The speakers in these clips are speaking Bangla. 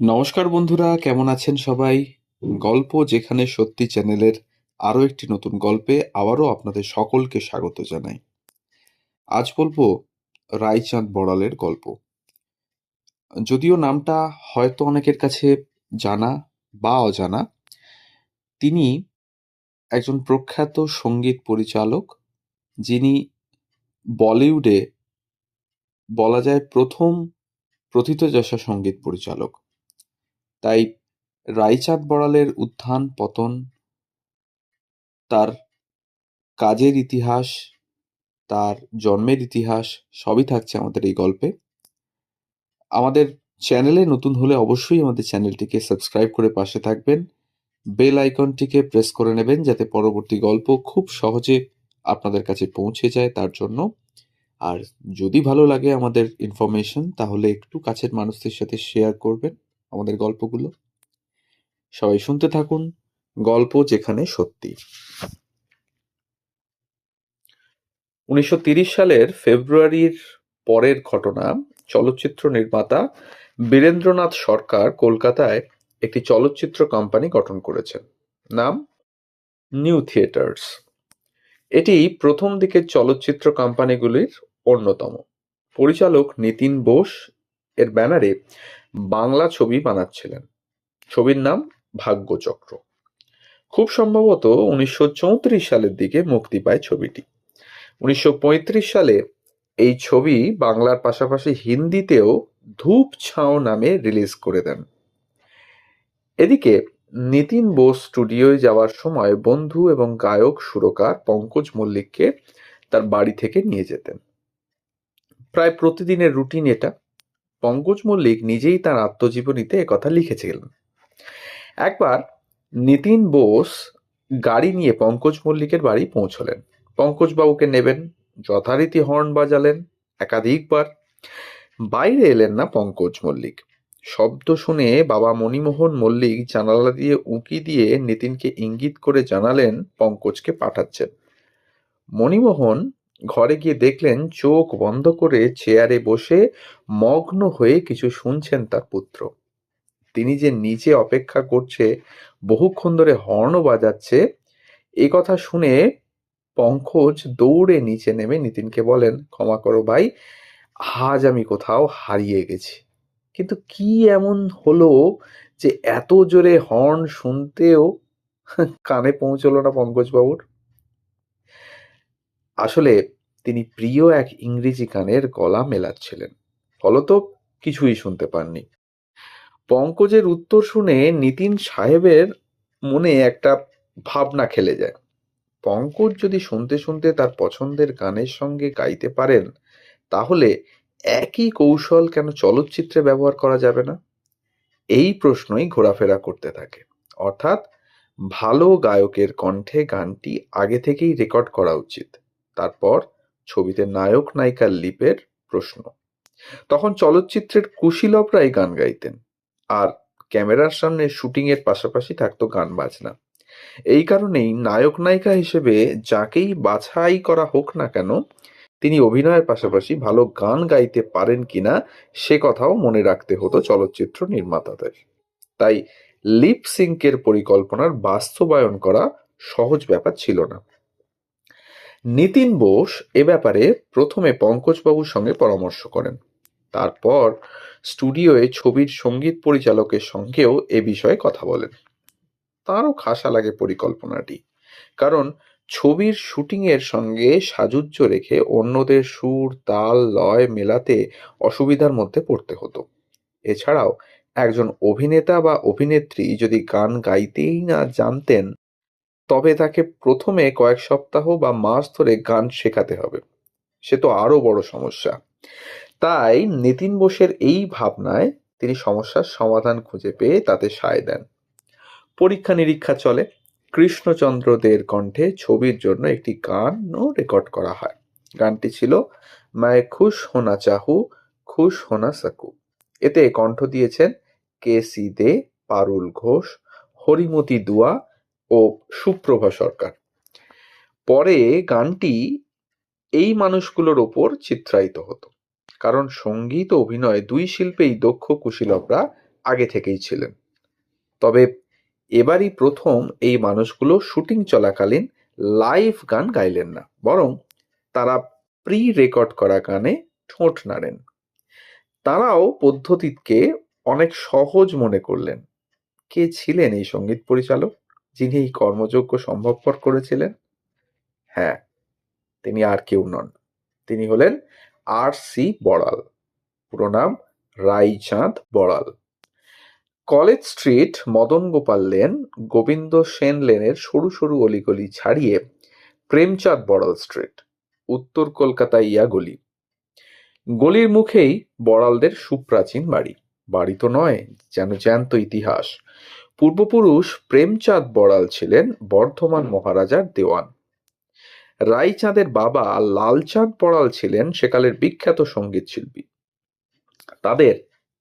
নমস্কার বন্ধুরা, কেমন আছেন সবাই? গল্প যেখানে সত্যি চ্যানেলের আরও একটি নতুন গল্পে আবারও আপনাদের সকলকে স্বাগত জানাই। আজ বলব রায়চাঁদ বড়ালের গল্প। যদিও নামটা হয়তো অনেকের কাছে জানা বা অজানা, তিনি একজন প্রখ্যাত সংগীত পরিচালক, যিনি বলিউডে বলা যায় প্রথম প্রথিতযশা সংগীত পরিচালক। তাই রায়চাঁদ বড়ালের উত্থান, পতন, তার কাজের ইতিহাস, তার জন্মের ইতিহাস সবই থাকছে আমাদের এই গল্পে। আমাদের চ্যানেলে নতুন হলে অবশ্যই আমাদের চ্যানেলটিকে সাবস্ক্রাইব করে পাশে থাকবেন। বেল আইকনটিকে প্রেস করে নেবেন যাতে পরবর্তী গল্প খুব সহজে আপনাদের কাছে পৌঁছে যায় তার জন্য। আর যদি ভালো লাগে আমাদের ইনফরমেশন তাহলে একটু কাছের মানুষদের সাথে শেয়ার করবেন। আমাদের গল্পগুলো। সবাই শুনতে থাকুন গল্প যেখানে সত্যি। উনিশশো সালের ফেব্রুয়ারির পরের ঘটনা, চলচ্চিত্র নির্মাতা বীরেন্দ্রনাথ সরকার কলকাতায় একটি চলচ্চিত্র কোম্পানি গঠন করেছেন। নাম নিউ থিয়েটার্স এটি প্রথম দিকের চলচ্চিত্র কোম্পানিগুলির অন্যতম। পরিচালক নিতিন বোস, এর ব্যানারে বাংলা ছবি বানাচ্ছিলেন। ছবির নাম ভাগ্যচক্র। খুব সম্ভবত উনিশশো চৌত্রিশ সালের দিকে মুক্তি পায় ছবিটি। উনিশশো পঁয়ত্রিশ সালে এই ছবি বাংলার পাশাপাশি হিন্দিতেও ধূপ ছাও নামে রিলিজ করে দেন। এদিকে নিতিন বোস স্টুডিওয় যাওয়ার সময় বন্ধু এবং গায়ক সুরকার পঙ্কজ মল্লিককে তার বাড়ি থেকে নিয়ে যেতেন। প্রায় প্রতিদিনের রুটিন এটা। পঙ্কজ মল্লিক নিজেই তার আত্মজীবনীতে একথা লিখেছিলেন। একবার নিতিন বোস গাড়ি নিয়ে পঙ্কজ মল্লিকের বাড়ি পৌঁছলেন। পঙ্কজবাবুকে নেবেন, যথারীতি হর্ন বাজালেন একাধিকবার। বাইরে এলেন না পঙ্কজ মল্লিক। শব্দ শুনে বাবা মণিমোহন মল্লিক জানালা দিয়ে উঁকি দিয়ে নিতিনকে ইঙ্গিত করে জানালেন পঙ্কজকে পাঠাচ্ছেন। মণিমোহন ঘরে গিয়ে দেখলেন চোখ বন্ধ করে চেয়ারে বসে মগ্ন হয়ে কিছু শুনছেন তার পুত্র। তিনি যে নিচে অপেক্ষা করছে, বহুক্ষণ ধরে হর্নও বাজাচ্ছে, এ কথা শুনে পঙ্কজ দৌড়ে নিচে নেমে নিতিনকে বলেন, ক্ষমা করো ভাই, আজ আমি কোথাও হারিয়ে গেছি। কিন্তু কি এমন হলো যে এত জোরে হর্ন শুনতেও কানে পৌঁছলো না পঙ্কজবাবুর? আসলে তিনি প্রিয় এক ইংরেজি গানের গলা মেলাচ্ছিলেন। ফলত কিছুই শুনতে পাননি। পঙ্কজের উত্তর শুনে নিতিন সাহেবের মনে একটা ভাবনা খেলে যায়। পঙ্কজ যদি শুনতে শুনতে তার পছন্দের গানের সঙ্গে গাইতে পারেন, তাহলে একই কৌশল কেন চলচ্চিত্রে ব্যবহার করা যাবে না? এই প্রশ্নই ঘোরাফেরা করতে থাকে। অর্থাৎ ভালো গায়কের কণ্ঠে গানটি আগে থেকেই রেকর্ড করা উচিত। তারপর ছবিতে নায়ক নায়িকার লিপের প্রশ্ন। তখন চলচ্চিত্রের কুশীলবরাই গান গাইতেন আর ক্যামেরার সামনে শুটিংয়ের পাশাপাশি থাকতো গান বাজনা। এই কারণেই নায়ক নায়িকা হিসেবে যাকেই বাছাই করা হোক না কেন, তিনি অভিনয়ের পাশাপাশি ভালো গান গাইতে পারেন কিনা সে কথাও মনে রাখতে হতো চলচ্চিত্র নির্মাতাদের। তাই লিপ সিঙ্কের পরিকল্পনার বাস্তবায়ন করা সহজ ব্যাপার ছিল না। নিতিন বোস এ ব্যাপারে প্রথমে পঙ্কজবাবুর সঙ্গে পরামর্শ করেন। তারপর স্টুডিওয়ে ছবির সংগীত পরিচালকের সঙ্গেও এ বিষয়ে কথা বলেন। তারও খাসা লাগে পরিকল্পনাটি। কারণ ছবির শুটিংয়ের সঙ্গে সাজুজ্য রেখে অন্যদের সুর, তাল, লয় মেলাতে অসুবিধার মধ্যে পড়তে হতো। এছাড়াও একজন অভিনেতা বা অভিনেত্রী যদি গান গাইতেই না জানতেন তবে তাকে প্রথমে কয়েক সপ্তাহ বা মাস ধরে গান শেখাতে হবে। সে তো আরও বড় সমস্যা। তাই নিতিন বোসের এই ভাবনায় তিনি সমস্যার সমাধান খুঁজে পেয়ে তাতে সায় দেন। পরীক্ষা নিরীক্ষা চলে। কৃষ্ণচন্দ্র দের কণ্ঠে ছবির জন্য একটি গানও রেকর্ড করা হয়। গানটি ছিল মায় খুশ হোনা চাহু, খুশ হোনা সাকু। এতে কণ্ঠ দিয়েছেন কে সি দে, পারুল ঘোষ, হরিমতি দুয়া ও সুপ্রভা সরকার। পরে গানটি এই মানুষগুলোর ওপর চিত্রায়িত হতো। কারণ সংগীত অভিনয় দুই শিল্পেই দক্ষ কুশীলবরা আগে থেকেই ছিলেন। তবে এবারই প্রথম এই মানুষগুলো শুটিং চলাকালীন লাইভ গান গাইলেন না, বরং তারা প্রি রেকর্ড করা গানে ঠোঁট নাড়েন। তারাও পদ্ধতিকে অনেক সহজ মনে করলেন। কে ছিলেন এই সংগীত পরিচালক? যিনি এই কর্মযোগ্য সম্ভবপর করেছিলেন? হ্যাঁ তিনি আর কেউ নন। তিনি হলেন আর সি বড়াল। পুরো নাম Raichand Boral. College street, Madan Gopal lane, Gobinda Sen লেনের সরু সরু অলিগলি ছাড়িয়ে প্রেমচাঁদ বড়াল স্ট্রিট, উত্তর কলকাতা ইয়া গলি। গলির মুখেই বড়ালদের সুপ্রাচীন বাড়ি। বাড়ি তো নয়, যেন জ্যান্ত ইতিহাস। পূর্বপুরুষ প্রেমচাঁদ বড়াল ছিলেন বর্ধমান মহারাজার দেওয়ান। রায়চাঁদের বাবা লালচাঁদ বড়াল ছিলেন সেকালের বিখ্যাত সংগীত শিল্পী তাদের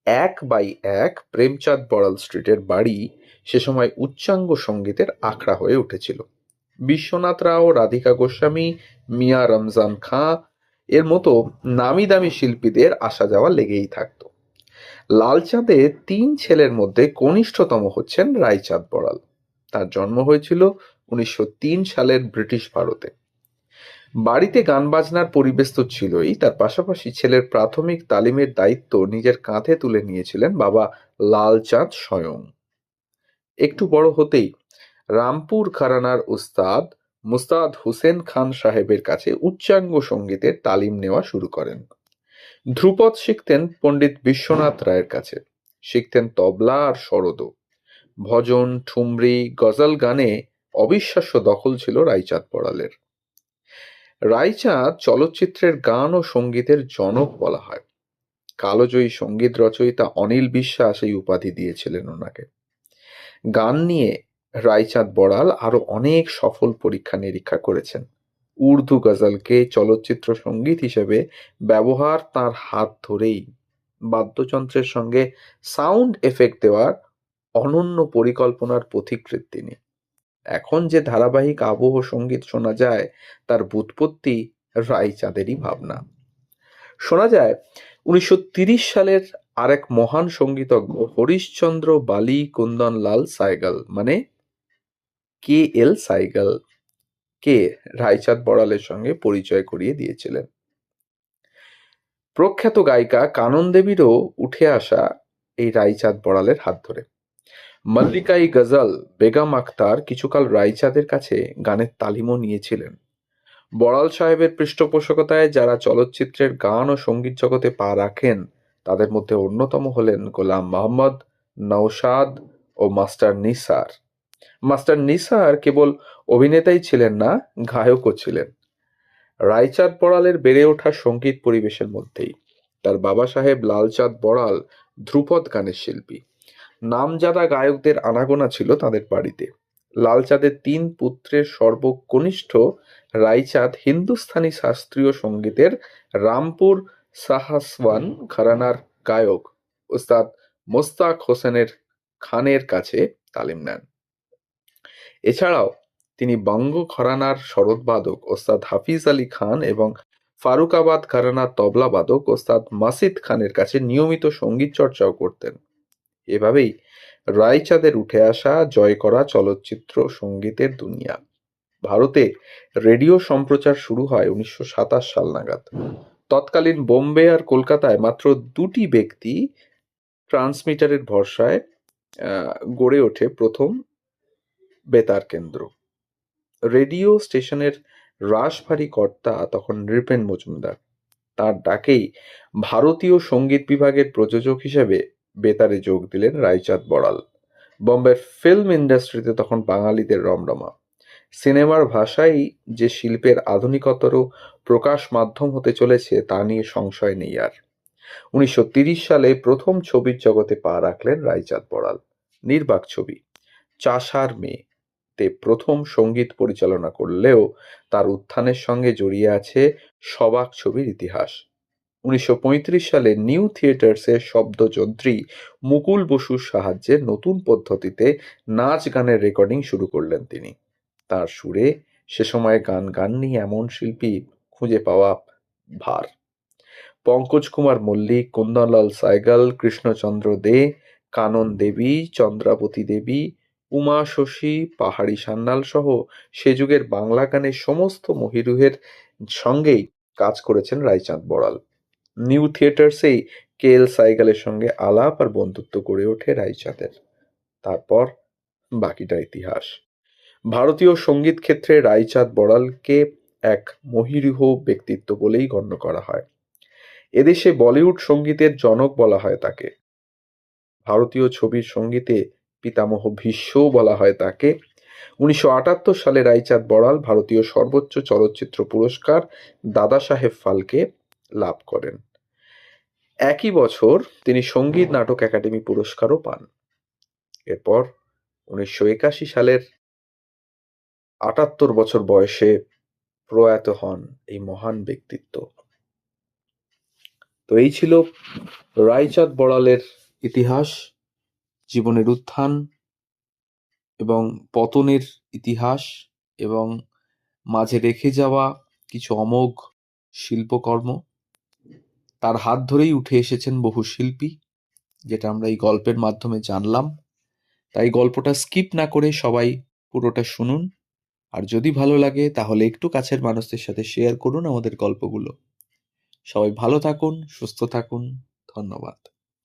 এক বাই এক প্রেমচাঁদ বড়াল স্ট্রিটের বাড়ি সে সময় উচ্চাঙ্গ সঙ্গীতের আখড়া হয়ে উঠেছিল। বিশ্বনাথ রাও, রাধিকা গোস্বামী, মিয়া রমজান খাঁ, এর মতো নামি দামি শিল্পীদের আসা যাওয়া লেগেই থাকত। লালচাঁদে তিন ছেলের মধ্যে কনিষ্ঠতম হচ্ছেন রায়চাঁদ বড়াল। তার জন্ম হয়েছিল উনিশশো সালের ব্রিটিশ ভারতে। বাড়িতে গান বাজনার পরিবেশ তো ছিলই, তার পাশাপাশি ছেলের প্রাথমিক তালিমের দায়িত্ব নিজের কাঁধে তুলে নিয়েছিলেন বাবা লালচাঁদ স্বয়ং। একটু বড় হতেই রামপুর ঘরানার উস্তাদ মুস্তাদ হুসেন খান সাহেবের কাছে উচ্চাঙ্গ সঙ্গীতের তালিম নেওয়া শুরু করেন। ধ্রুপদ শিখতেন পণ্ডিত বিশ্বনাথ রায়ের কাছে। শিখতেন তবলা আর সরদ ভজন, ঠুমরি, গজল গানে অবিশ্বাস্য দখল ছিল রায়চাঁদ পড়ালের রায়চাঁদ চলচ্চিত্রের গান ও সঙ্গীতের জনক বলা হয়। কালোজয়ী সংগীত রচয়িতা অনিল বিশ্বাস এই উপাধি দিয়েছিলেন ওনাকে। গান নিয়ে রায়চাঁদ বড়াল আরও অনেক সফল পরীক্ষা নিরীক্ষা করেছেন। উর্দু গজলকে চলচ্চিত্র সংগীত হিসেবে ব্যবহার তার হাত ধরেই। বাদ্যযন্ত্রের সঙ্গে সাউন্ড এফেক্ট দেওয়ার অনন্য পরিকল্পনার পথিকৃৎ তিনি। এখন যে ধারাবাহিক আবহ সংগীত শোনা যায়, তার বুৎপত্তি রায়চাঁদেরই ভাবনা। শোনা যায়, উনিশশো সালের আরেক মহান সঙ্গীতজ্ঞ হরিশচন্দ্র বালি কুন্দনলাল সাইগাল মানে কে এল সাইগাল। কে রায়চাঁদ বড়ালের সঙ্গে পরিচয় করিয়ে দিয়েছিলেন। প্রখ্যাত গায়িকা কানন দেবীরও উঠে আসা এই রায়চাঁদ বড়ালের হাত ধরে। মল্লিকাই গজল বেগম আখতার কিছুকাল রায়চাঁদের কাছে গানের তালিমও নিয়েছিলেন। বড়াল সাহেবের পৃষ্ঠপোষকতায় যারা চলচ্চিত্রের গান ও সংগীত জগতে পা রাখেন, তাদের মধ্যে অন্যতম হলেন গোলাম মোহাম্মদ নৌসাদ ও মাস্টার নিসার। মাস্টার নিসার কেবল অভিনেতাই ছিলেন না, গায়কও ছিলেন। রায়চাঁদ বড়ালের বেড়ে ওঠা সংগীত পরিবেশের মধ্যেই। তার বাবা সাহেব লালচাঁদ বড়াল ধ্রুপদ গানের শিল্পী। নামজাদা গায়কদের আনাগোনা ছিল তাদের বাড়িতে। লালচাঁদের তিন পুত্রের সর্বকনিষ্ঠ রায়চাঁদ হিন্দুস্থানি শাস্ত্রীয় সঙ্গীতের রামপুর সাহাসওয়ান ঘরানার গায়ক, ওস্তাদ মোস্তাক হোসেনের খানের কাছে তালিম নেন। এছাড়াও তিনি বঙ্গ ঘরানার শরৎবাদক ওস্তাদ হাফিজ আলী খান এবং ফারুকাবাদ ঘরানার তবলাবাদক ওস্তাদ মাসিদ খানের কাছে নিয়মিত সংগীত চর্চাও করতেন। এভাবেই রায়চাঁদের উঠে আসা জয় করা চলচ্চিত্র সঙ্গীতের দুনিয়া। ভারতে রেডিও সম্প্রচার শুরু হয় উনিশশো সাতাশ সাল নাগাদ। তৎকালীন বোম্বে আর কলকাতায় মাত্র দুটি ব্যক্তি ট্রান্সমিটারের ভরসায় গড়ে ওঠে প্রথম বেতার কেন্দ্র। রেডিও স্টেশনের রাশভারী কর্তা তখন নৃপেন মজুমদার। তার ডাকেই ভারতীয় সংগীত বিভাগের প্রযোজক হিসেবে বেতারে যোগ দিলেন রায়চাঁদ বড়াল। বম্বের ফিল্ম ইন্ডাস্ট্রিতে তখন বাঙালিদের রমরমা। সিনেমার ভাষাই যে শিল্পের আধুনিকতর প্রকাশ মাধ্যম হতে চলেছে তা নিয়ে সংশয় নেই আর। উনিশশো সালে প্রথম ছবির জগতে পা রাখলেন রায়চাঁদ বড়াল। নির্বাক ছবি, চাষার মেয়ে। তে প্রথম সংগীত পরিচালনা করলেও তার উত্থানের সঙ্গে জড়িয়ে আছে সবাক ছবির ইতিহাস। উনিশশো পঁয়ত্রিশ সালে নিউ থিয়েটার্সের শব্দযন্ত্রী মুকুল বসুর সাহায্যে নতুন পদ্ধতিতে নাচ গানের রেকর্ডিং শুরু করলেন তিনি। তার সুরে সে সময় গান গাননি এমন শিল্পী খুঁজে পাওয়া ভার। পঙ্কজ কুমার মল্লিক কুন্দনলাল সাইগাল, কৃষ্ণচন্দ্র দে, কানন দেবী, চন্দ্রাবতী দেবী উমা, শশী, পাহাড়ি সান্যাল সহ সে যুগের বাংলা গানের সমস্ত মহিরুহের সঙ্গেই কাজ করেছেন রায়চাঁদ বড়াল। নিউ থিয়েটার্সেই কে এল সাইগালের সঙ্গে আলাপ আর বন্ধুত্ব গড়ে ওঠে রায়চাঁদের। তারপর বাকিটা ইতিহাস। ভারতীয় সংগীত ক্ষেত্রে রায়চাঁদ বড়ালকে এক মহিরুহ ব্যক্তিত্ব বলেই গণ্য করা হয়। এদেশে বলিউড সঙ্গীতের জনক বলা হয় তাকে। ভারতীয় ছবির সঙ্গীতে পিতামহ ভীষ্মও বলা হয় তাকে। উনিশশো আটাত্তর সালে রায়চাঁদ বড়াল ভারতীয় সর্বোচ্চ চলচ্চিত্র পুরস্কার দাদা সাহেব ফালকে লাভ করেন। একই বছর তিনি সংগীত নাটক একাডেমি পুরস্কারও পান। এরপর উনিশশো একাশি সালের আটাত্তর বছর বয়সে প্রয়াত হন এই মহান ব্যক্তিত্ব। তো এই ছিল রায়চাঁদ বড়ালের ইতিহাস। জীবনের উত্থান এবং পতনের ইতিহাস এবং মাঝে রেখে যাওয়া কিছু অমোঘ শিল্পকর্ম, তার হাত ধরেই উঠে এসেছেন বহু শিল্পী, যেটা আমরা এই গল্পের মাধ্যমে জানলাম। তাই গল্পটা স্কিপ না করে সবাই পুরোটা শুনুন। আর যদি ভালো লাগে, তাহলে একটু কাছের মানুষদের সাথে শেয়ার করুন আমাদের গল্পগুলো। সবাই ভালো থাকুন, সুস্থ থাকুন। ধন্যবাদ।